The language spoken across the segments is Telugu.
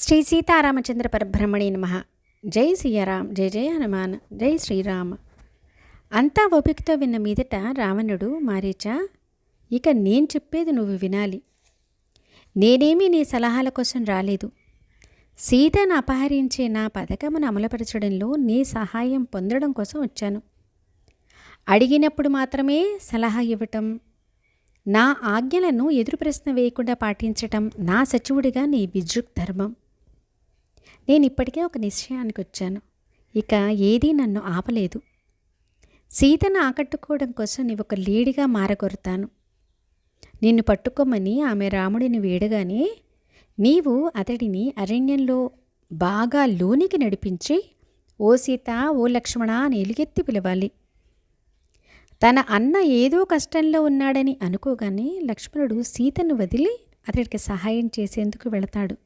శ్రీ సీతారామచంద్ర పరబ్రహ్మణి నమ. జై సీయారాం జై జయ హనుమాన్ జై శ్రీరామ్. అంతా ఓపికతో విన్న మీదట రావణుడు మారీచా ఇక నేను చెప్పేది నువ్వు వినాలి. నేనేమీ నీ సలహాల కోసం రాలేదు. సీతను అపహరించే నా పథకమును అమలుపరచడంలో నీ సహాయం పొందడం కోసం వచ్చాను. అడిగినప్పుడు మాత్రమే సలహా ఇవ్వటం నా ఆజ్ఞలను ఎదురు ప్రశ్న వేయకుండా పాటించటం నా సచివుడిగా నీ విద్యుక్ ధర్మం. నేను ఇప్పటికే ఒక నిశ్చయానికి వచ్చాను. ఇక ఏదీ నన్ను ఆపలేదు. సీతను ఆకట్టుకోవడం కోసం నీవు ఒక లీడిగా మారగొరుతాను. నిన్ను పట్టుకోమని ఆమె రాముడిని వేడగానే నీవు అతడిని అరణ్యంలో బాగా లోనికి నడిపించి ఓ సీత ఓ లక్ష్మణ అని ఎలుగెత్తి పిలవాలి. తన అన్న ఏదో కష్టంలో ఉన్నాడని అనుకోగానే లక్ష్మణుడు సీతను వదిలి అతడికి సహాయం చేసేందుకు వెళతాడు.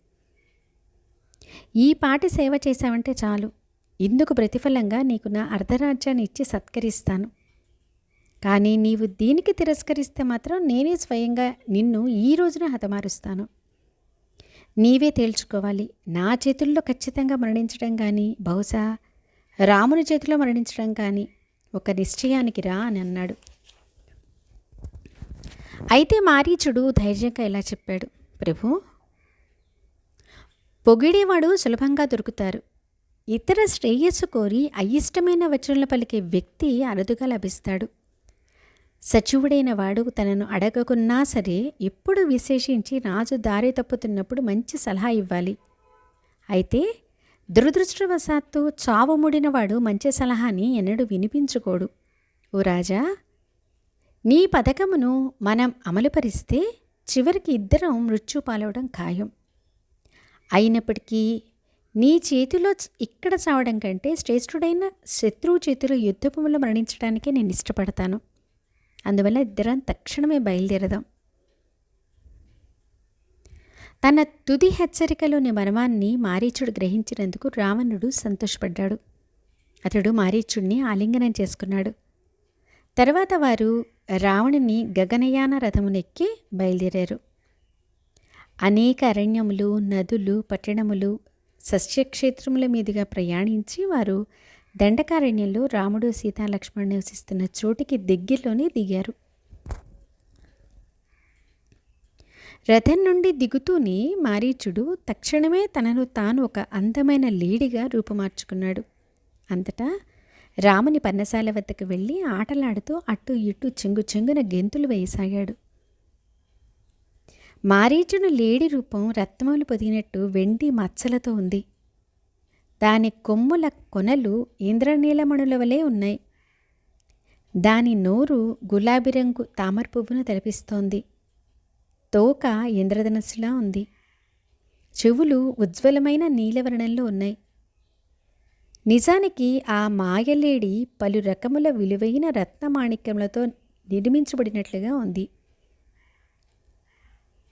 ఈ పాటి సేవ చేశావంటే చాలు. ఇందుకు ప్రతిఫలంగా నీకు నా అర్ధరాజ్యాన్ని ఇచ్చి సత్కరిస్తాను. కానీ నీవు దీనికి తిరస్కరిస్తే మాత్రం నేనే స్వయంగా నిన్ను ఈ రోజున హతమారుస్తాను. నీవే తేల్చుకోవాలి. నా చేతుల్లో ఖచ్చితంగా మరణించడం కానీ బహుశా రాముని చేతిలో మరణించడం కానీ ఒక నిశ్చయానికి రా అని అన్నాడు. అయితే మారీచుడు ధైర్యంగా ఇలా చెప్పాడు. ప్రభు పొగిడేవాడు సులభంగా దొరుకుతారు. ఇతర శ్రేయస్సు కోరి అయిష్టమైన వచనలు పలికే వ్యక్తి అరుదుగా లభిస్తాడు. సచివుడైన వాడు తనను అడగకున్నా సరే ఎప్పుడు విశేషించి రాజు దారి తప్పుతున్నప్పుడు మంచి సలహా ఇవ్వాలి. అయితే దురదృష్టవశాత్తు చావు ముడినవాడు మంచి సలహాని ఎన్నడూ వినిపించుకోడు. ఓ రాజా నీ పథకమును మనం అమలుపరిస్తే చివరికి ఇద్దరం మృత్యు పాలవడం ఖాయం. అయినప్పటికీ నీ చేతిలో ఇక్కడ చావడం కంటే శ్రేష్ఠుడైన శత్రువు చేతిలో యుద్ధభూమిలో మరణించడానికే నేను ఇష్టపడతాను. అందువల్ల ఇద్దరం తక్షణమే బయలుదేరదాం. తన తుది హెచ్చరికలోని మర్మాన్ని మారీచుడు గ్రహించినందుకు రావణుడు సంతోషపడ్డాడు. అతడు మారీచుడిని ఆలింగనం చేసుకున్నాడు. తర్వాత వారు రావణుని గగనయాన రథమునెక్కి బయలుదేరారు. అనేక అరణ్యములు నదులు పట్టణములు సస్యక్షేత్రముల మీదుగా ప్రయాణించి వారు దండకారణ్యంలో రాముడు సీతాలక్ష్మణ్ నివసిస్తున్న చోటికి దగ్గరలోనే దిగారు. రథం నుండి దిగుతూనే మారీచుడు తక్షణమే తనను తాను ఒక అందమైన లేడిగా రూపుమార్చుకున్నాడు. అంతటా రాముని పన్నశాల వద్దకు వెళ్ళి ఆటలాడుతూ అటు ఇటు చెంగు చెంగున గెంతులు వేయసాగాడు. మారీచును లేడి రూపం రత్నములు పొదిగినట్టు వెండి మచ్చలతో ఉంది. దాని కొమ్ముల కొనలు ఇంద్రనీలమణుల వలె ఉన్నాయి. దాని నోరు గులాబీ రంగు తామర పువ్వును తెలపిస్తోంది తోక ఇంద్రధనస్సులా ఉంది. చెవులు ఉజ్వలమైన నీలవర్ణంలో ఉన్నాయి. నిజానికి ఆ మాయలేడి పలు రకముల విలువైన రత్నమాణిక్యములతో నిర్మించబడినట్లుగా ఉంది.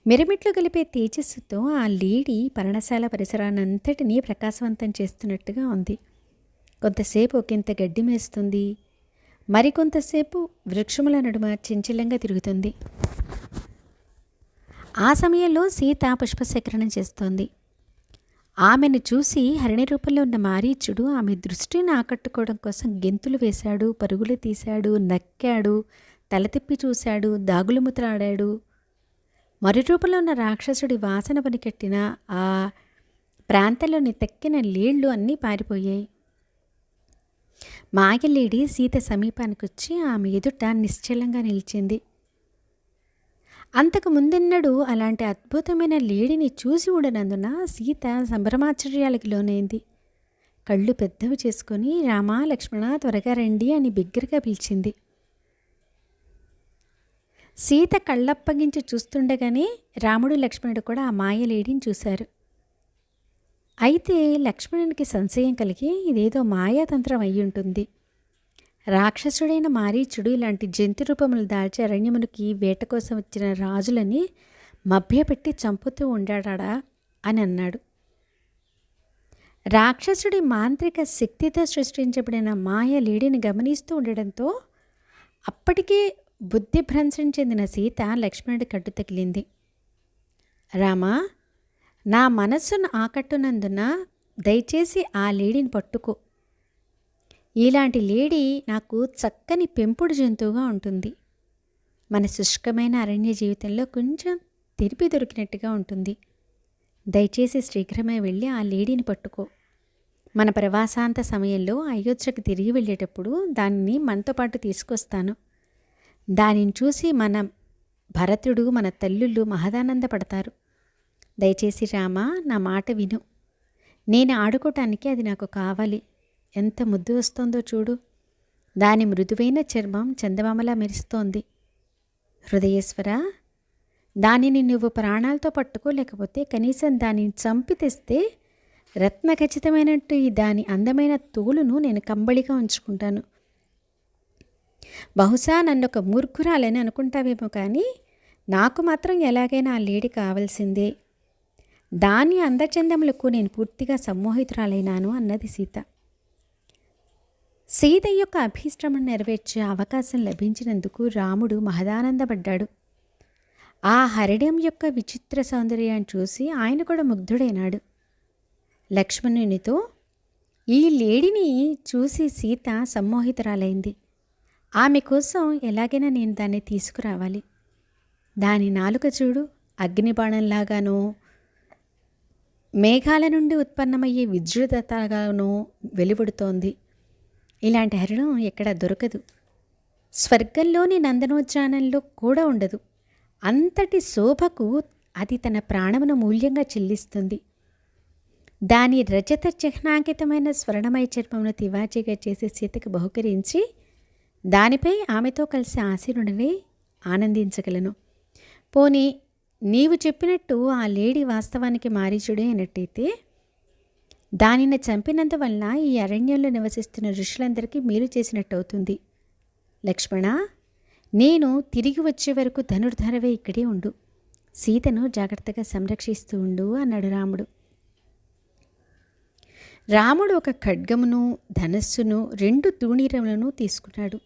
మిరమిట్లు కలిపే తేజస్సుతో ఆ లేడీ పర్ణశాల పరిసరాన్నంతటినీ ప్రకాశవంతం చేస్తున్నట్టుగా ఉంది. కొంతసేపు ఒకంత గడ్డి మేస్తుంది. మరికొంతసేపు వృక్షముల నడుమ చంచలంగా తిరుగుతుంది. ఆ సమయంలో సీత పుష్పసేకరణ చేస్తోంది. ఆమెను చూసి హరిణి రూపంలో ఉన్న మారీచుడు ఆమె దృష్టిని ఆకట్టుకోవడం కోసం గెంతులు వేశాడు పరుగులు తీశాడు నక్కాడు తల తిప్పి చూశాడు దాగులు దాగులుముతలాడాడు మరు రూపంలో ఉన్న రాక్షసుడి వాసన పనికెట్టిన ఆ ప్రాంతంలోని తెక్కిన నీళ్ళు అన్నీ పారిపోయాయి. మాయలేడి సీత సమీపానికి వచ్చి ఆమె ఎదుట నిశ్చలంగా నిలిచింది. అంతకు ముందెన్నడూ అలాంటి అద్భుతమైన లేడిని చూసి ఉండనందున సీత సంభ్రమాశ్చర్యాలకు లోనైంది. కళ్ళు పెద్దవి చేసుకొని రామా లక్ష్మణ త్వరగా రండి అని బిగ్గరగా పిలిచింది. సీత కళ్ళప్పగించి చూస్తుండగానే రాముడు లక్ష్మణుడు కూడా ఆ మాయలేడిని చూశారు. అయితే లక్ష్మణునికి సంశయం కలిగి ఇదేదో మాయాతంత్రం అయి ఉంటుంది. రాక్షసుడైన మారీచుడు ఇలాంటి జంతు రూపములు దాల్చి అరణ్యమునికి వేట కోసం వచ్చిన రాజులని మభ్యపెట్టి చంపుతూ ఉండాడా అని అన్నాడు. రాక్షసుడి మాంత్రిక శక్తితో సృష్టించబడిన మాయ లేడిని గమనిస్తూ ఉండడంతో అప్పటికే బుద్ధిభ్రంశం చెందిన సీత లక్ష్మణుడి కట్టు తగిలింది. రామా నా మనస్సును ఆకట్టునందున దయచేసి ఆ లేడీని పట్టుకో. ఇలాంటి లేడీ నాకు చక్కని పెంపుడు జంతువుగా ఉంటుంది. మన శుష్కమైన అరణ్య జీవితంలో కొంచెం తిరిపి దొరికినట్టుగా ఉంటుంది. దయచేసి శీఘ్రమే వెళ్ళి ఆ లేడీని పట్టుకో. మన ప్రవాసాంత సమయంలో అయోధ్యకు తిరిగి వెళ్ళేటప్పుడు దాన్ని మనతో పాటు తీసుకొస్తాను. దానిని చూసి మన భరతుడు మన తల్లుళ్ళు మహదానందపడతారు. దయచేసి రామా నా మాట విను. నేను ఆడుకోవటానికి అది నాకు కావాలి. ఎంత ముద్దు వస్తోందో చూడు. దాని మృదువైన చర్మం చందమామలా మెరుస్తోంది. హృదయేశ్వర దానిని నువ్వు ప్రాణాలతో పట్టుకోలేకపోతే కనీసం దానిని చంపి తెస్తే రత్న ఖచ్చితమైనట్టు ఈ దాని అందమైన తోలును నేను కంబళిగా ఉంచుకుంటాను. బహుశా నన్ను ఒక మూర్ఖురాలని అనుకుంటావేమో కానీ నాకు మాత్రం ఎలాగైనా ఆ లేడీ కావాల్సిందే. దాని అందచందములకు నేను పూర్తిగా సమ్మోహితురాలైనాను అన్నది సీత. సీత యొక్క అభీష్టమును నెరవేర్చే అవకాశం లభించినందుకు రాముడు మహదానందపడ్డాడు. ఆ హరిడం యొక్క విచిత్ర సౌందర్యాన్ని చూసి ఆయన కూడా ముగ్ధుడైనాడు. లక్ష్మణునితో ఈ లేడిని చూసి సీత సమ్మోహితురాలైంది. ఆమె కోసం ఎలాగైనా నేను దాన్ని తీసుకురావాలి. దాని నాలుక చూడు అగ్నిబాణంలాగానో మేఘాల నుండి ఉత్పన్నమయ్యే విద్యుతగానో వెలువడుతోంది. ఇలాంటి హరిణం ఎక్కడ దొరకదు. స్వర్గంలోని నందనోద్యానంలో కూడా ఉండదు. అంతటి శోభకు అది తన ప్రాణమును మూల్యంగా చెల్లిస్తుంది. దాని రజత చిహ్నాంకితమైన స్వర్ణమయ చర్మమును తివాచీగా చేసి సీతకు బహుకరించి దానిపై ఆమెతో కలిసి ఆశీనుడనే ఆనందించగలను. పోనీ నీవు చెప్పినట్టు ఆ లేడీ వాస్తవానికి మారీచుడే అన్నట్టయితే దానిని చంపినందువల్ల ఈ అరణ్యంలో నివసిస్తున్న ఋషులందరికీ మేలు చేసినట్టు అవుతుంది లక్ష్మణ నేను తిరిగి వచ్చే వరకు ధనుర్ధరవే ఇక్కడే ఉండు. సీతను జాగ్రత్తగా సంరక్షిస్తూ ఉండు అన్నాడు రాముడు. రాముడు ఒక ఖడ్గమును ధనస్సును రెండు తూణీరములను తీసుకున్నాడు.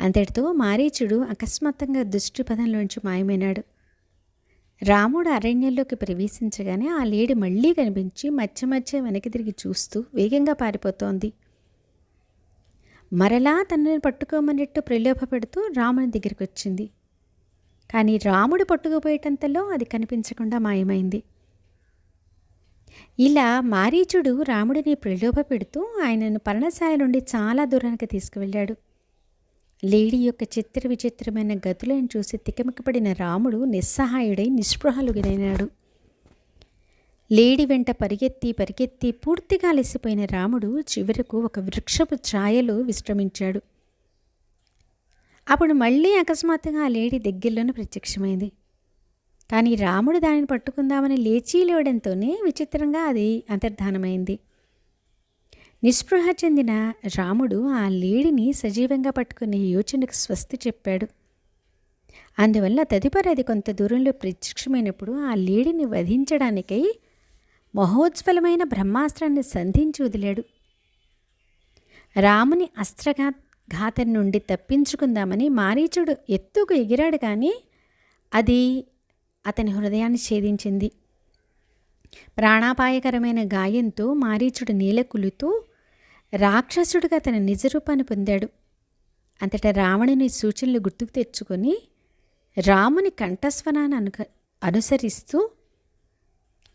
అంతటితో మారీచుడు అకస్మాత్తుగా దుష్టిపదంలోంచి మాయమైనాడు. రాముడు అరణ్యంలోకి ప్రవేశించగానే ఆ లేడి మళ్ళీ కనిపించి మధ్య మధ్య వెనక్కి తిరిగి చూస్తూ వేగంగా పారిపోతోంది. మరలా తనని పట్టుకోమన్నట్టు ప్రలోభ పెడుతూ రాముని దగ్గరికి వచ్చింది. కానీ రాముడు పట్టుకుపోయేటంతలో అది కనిపించకుండా మాయమైంది. ఇలా మారీచుడు రాముడిని ప్రలోభ పెడుతూ ఆయనను పర్ణశాల నుండి చాలా దూరానికి తీసుకువెళ్ళాడు. లేడీ యొక్క చిత్ర విచిత్రమైన గతులను చూసి తికమికపడిన రాముడు నిస్సహాయుడై నిస్పృహలుగినైనాడు లేడి వెంట పరిగెత్తి పరిగెత్తి పూర్తిగా అలసిపోయిన రాముడు చివరకు ఒక వృక్షపు ఛాయలో విశ్రమించాడు. అప్పుడు మళ్ళీ అకస్మాత్తుగా ఆ లేడీ దగ్గరలోనే ప్రత్యక్షమైంది. కానీ రాముడు దానిని పట్టుకుందామని లేచి లేవడంతోనే విచిత్రంగా అది అంతర్ధానమైంది. నిస్పృహ చెందిన రాముడు ఆ లేడిని సజీవంగా పట్టుకునే యోచనకు స్వస్తి చెప్పాడు. అందువల్ల తదుపరి అది కొంత దూరంలో ప్రత్యక్షమైనప్పుడు ఆ లేడిని వధించడానికై మహోజ్వలమైన బ్రహ్మాస్త్రాన్ని సంధించి వదిలాడు. రాముని అస్త్రఘా ఘాతం నుండి తప్పించుకుందామని మారీచుడు ఎత్తుకు ఎగిరాడు కానీ అది అతని హృదయాన్ని ఛేదించింది. ప్రాణాపాయకరమైన గాయంతో మారీచుడు నీలకులుతూ రాక్షసుడిగా తన నిజరూపాన్ని పొందాడు. అంతటా రావణుని సూచనలు గుర్తుకు తెచ్చుకొని రాముని కంఠస్వనాన్ని అను అనుసరిస్తూ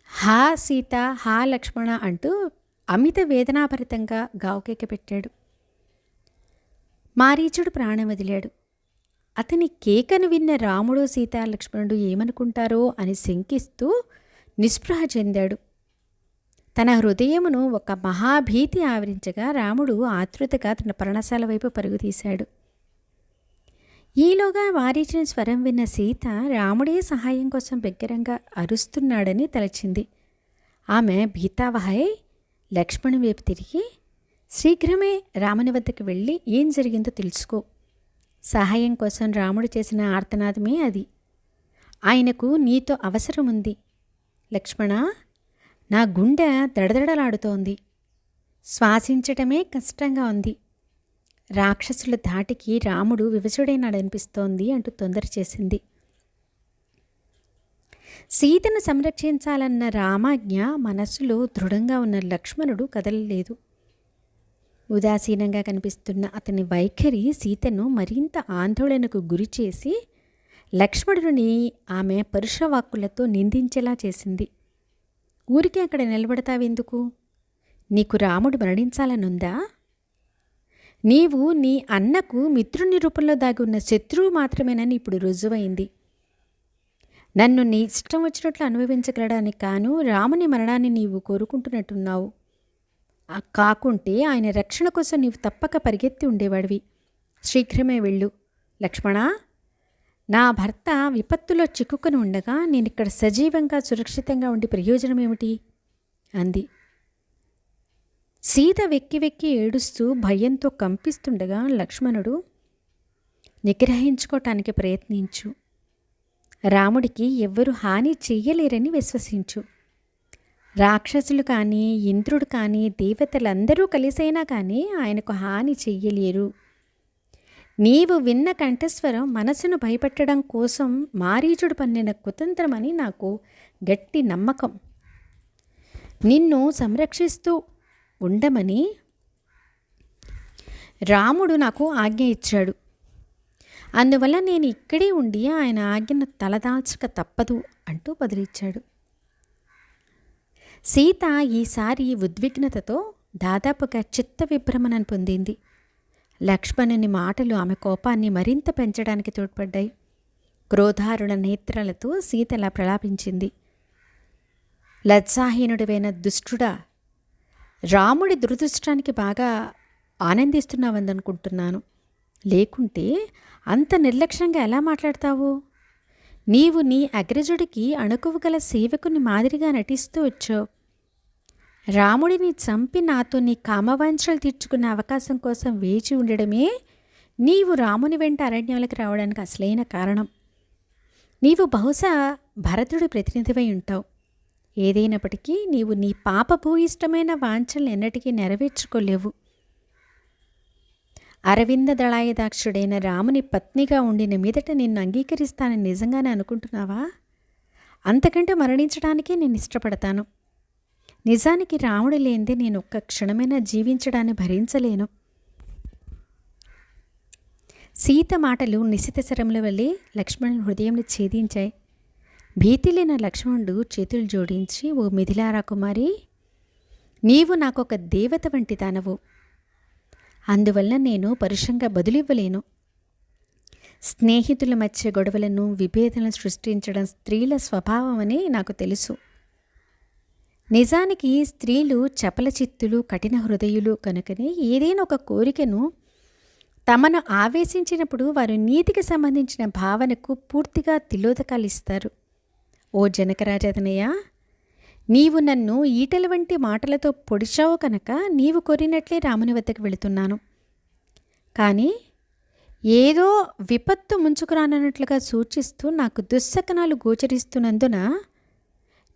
హా సీత హా లక్ష్మణ అంటూ అమిత వేదనాభరితంగా గావుకేక పెట్టాడు. మారీచుడు ప్రాణం వదిలాడు. అతని కేకను విన్న రాముడు సీత లక్ష్మణుడు ఏమనుకుంటారో అని శంకిస్తూ నిస్పృహ చెందాడు. తన హృదయమును ఒక మహాభీతి ఆవరించగా రాముడు ఆతృతగా తన పర్ణశాల వైపు పరుగు తీశాడు ఈలోగా వారిచిన స్వరం విన్న సీత రాముడే సహాయం కోసం బిగ్గరంగా అరుస్తున్నాడని తలచింది. ఆమె భీతావహై లక్ష్మణు వైపు తిరిగి శీఘ్రమే రాముని వద్దకు వెళ్ళి ఏం జరిగిందో తెలుసుకో. సహాయం కోసం రాముడు చేసిన ఆర్తనాదమే అది. ఆయనకు నీతో అవసరం ఉంది లక్ష్మణ నా గుండె దడదడలాడుతోంది. శ్వాసించటమే కష్టంగా ఉంది. రాక్షసుల ధాటికి రాముడు వివసుడైనాడనిపిస్తోంది అంటూ తొందర చేసింది. సీతను సంరక్షించాలన్న రామాజ్ఞ మనస్సులో దృఢంగా ఉన్న లక్ష్మణుడు కదలలేదు. ఉదాసీనంగా కనిపిస్తున్న అతని వైఖరి సీతను మరింత ఆందోళనకు గురిచేసి లక్ష్మణుడిని ఆమె పరుషవాక్కులతో నిందించేలా చేసింది. ఊరికే అక్కడ నిలబడతావెందుకు? నీకు రాముడు మరణించాలనుందా? నీవు నీ అన్నకు మిత్రుని రూపంలో దాగి ఉన్న శత్రువు మాత్రమేనని ఇప్పుడు రుజువైంది. నన్ను నీ ఇష్టం వచ్చినట్లు అనుభవించగలడానికి కాను రాముని మరణాన్ని నీవు కోరుకుంటున్నట్టున్నావు. కాకుంటే ఆయన రక్షణ కోసం నీవు తప్పక పరిగెత్తి ఉండేవాడివి. శీఘ్రమే వెళ్ళు. లక్ష్మణా! నా భర్త విపత్తులో చిక్కుకుని ఉండగా నేను ఇక్కడ సజీవంగా సురక్షితంగా ఉండి ప్రయోజనం ఏమిటి? అంది. సీత వెక్కి వెక్కి ఏడుస్తూ భయంతో కంపిస్తుండగా లక్ష్మణుడు నిగ్రహించుకోవటానికి ప్రయత్నించు. రాముడికి ఎవ్వరూ హాని చెయ్యలేరని విశ్వసించు. రాక్షసులు కానీ ఇంద్రుడు కానీ దేవతలందరూ కలిసైనా కానీ ఆయనకు హాని చెయ్యలేరు. నీవు విన్న కంఠస్వరం మనసును భయపెట్టడం కోసం మారీచుడు పన్నిన కుతంత్రమని నాకు గట్టి నమ్మకం. నిన్ను సంరక్షిస్తూ ఉండమని రాముడు నాకు ఆజ్ఞ ఇచ్చాడు. అందువల్ల నేను ఇక్కడే ఉండి ఆయన ఆజ్ఞను తలదాల్చక తప్పదు అంటూ బదిలిచ్చాడు. సీత ఈసారి ఉద్విగ్నతతో దాదాపుగా చిత్త విభ్రమణను పొందింది. లక్ష్మణుని మాటలు ఆమె కోపాన్ని మరింత పెంచడానికి తోడ్పడ్డాయి. క్రోధారుణ నేత్రాలతో సీతలా ప్రలాపించింది. లత్సాహీనుడివైన దుష్టుడా రాముడి దురదృష్టానికి బాగా ఆనందిస్తున్నావందనుకుంటున్నాను. లేకుంటే అంత నిర్లక్ష్యంగా ఎలా మాట్లాడతావు? నీవు నీ అగ్రజుడికి అణుకువగల సేవకుని మాదిరిగా నటిస్తూ వచ్చావు. రాముడిని చంపి నాతో నీ కామవాంఛలు తీర్చుకునే అవకాశం కోసం వేచి ఉండడమే నీవు రాముని వెంట అరణ్యాలకు రావడానికి అసలైన కారణం. నీవు బహుశా భరతుడి ప్రతినిధివై ఉంటావు. ఏదైనప్పటికీ నీవు నీ పాపభూయిష్టమైన వాంఛలను ఎన్నటికీ నెరవేర్చుకోలేవు. అరవింద దళాయదాక్షుడైన రాముని పత్నిగా ఉండిన మీదట నిన్ను అంగీకరిస్తానని నిజంగానే అనుకుంటున్నావా? అంతకంటే మరణించడానికే నేను ఇష్టపడతాను. నిజానికి రాముడు లేనిదే నేను ఒక్క క్షణమైనా జీవించడాన్ని భరించలేను. సీత మాటలు నిశిత శరంల వల్లే లక్ష్మణుని హృదయంలో ఛేదించాయి. భీతి లేని లక్ష్మణుడు చేతులు జోడించి ఓ మిథిలారా కుమారి నీవు నాకొక దేవత వంటి దానవు. అందువల్ల నేను పరుషంగా బదులివ్వలేను. స్నేహితుల మధ్య గొడవలను విభేదలను సృష్టించడం స్త్రీల స్వభావమని నాకు తెలుసు. నిజానికి స్త్రీలు చపల చిత్తులు కఠిన హృదయులు కనుకనే ఏదైనా ఒక కోరికను తమను ఆవేశించినప్పుడు వారు నీతికి సంబంధించిన భావనకు పూర్తిగా తిలోదకాలు ఇస్తారు. ఓ జనకరాజతనయ్య నీవు నన్ను ఈటల వంటి మాటలతో పొడిచావు కనుక నీవు కోరినట్లే రాముని వద్దకు వెళుతున్నాను. కానీ ఏదో విపత్తు ముంచుకురానన్నట్లుగా సూచిస్తూ నాకు దుస్సకనాలు గోచరిస్తున్నందున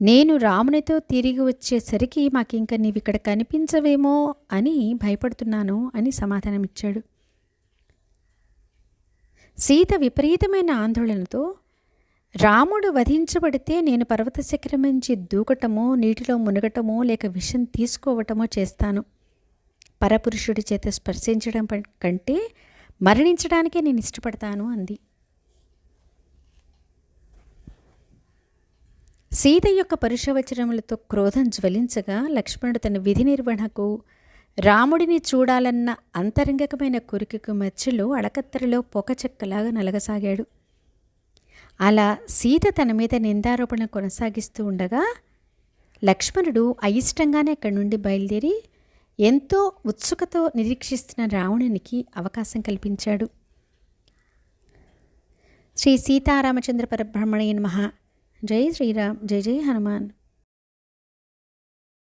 నేను రామునితో తిరిగి వచ్చేసరికి మాకింక నీవు ఇక్కడ కనిపించవేమో అని భయపడుతున్నాను అని సమాధానమిచ్చాడు. సీత విపరీతమైన ఆందోళనతో రాముడు వధించబడితే నేను పర్వత శిఖరం నుంచి దూకటమో నీటిలో మునగటమో లేక విషం తీసుకోవటమో చేస్తాను. పరపురుషుడి చేత స్పర్శించడం కంటే మరణించడానికే నేను ఇష్టపడతాను అంది. సీత యొక్క పరుషవచనములతో క్రోధం జ్వలించగా లక్ష్మణుడు తన విధి నిర్వహణకు రాముడిని చూడాలన్న అంతరంగకమైన కోరికకు మధ్యలో అడకత్తెరలో పొగచెక్కలాగా నలగసాగాడు. అలా సీత తన మీద నిందారోపణ కొనసాగిస్తూ ఉండగా లక్ష్మణుడు అయిష్టంగానే అక్కడి నుండి బయలుదేరి ఎంతో ఉత్సుకతో నిరీక్షిస్తున్న రావణునికి అవకాశం కల్పించాడు. శ్రీ సీతారామచంద్ర పరబ్రహ్మణయ్య మహా జై శ్రీరామ్ జై జై హనుమాన్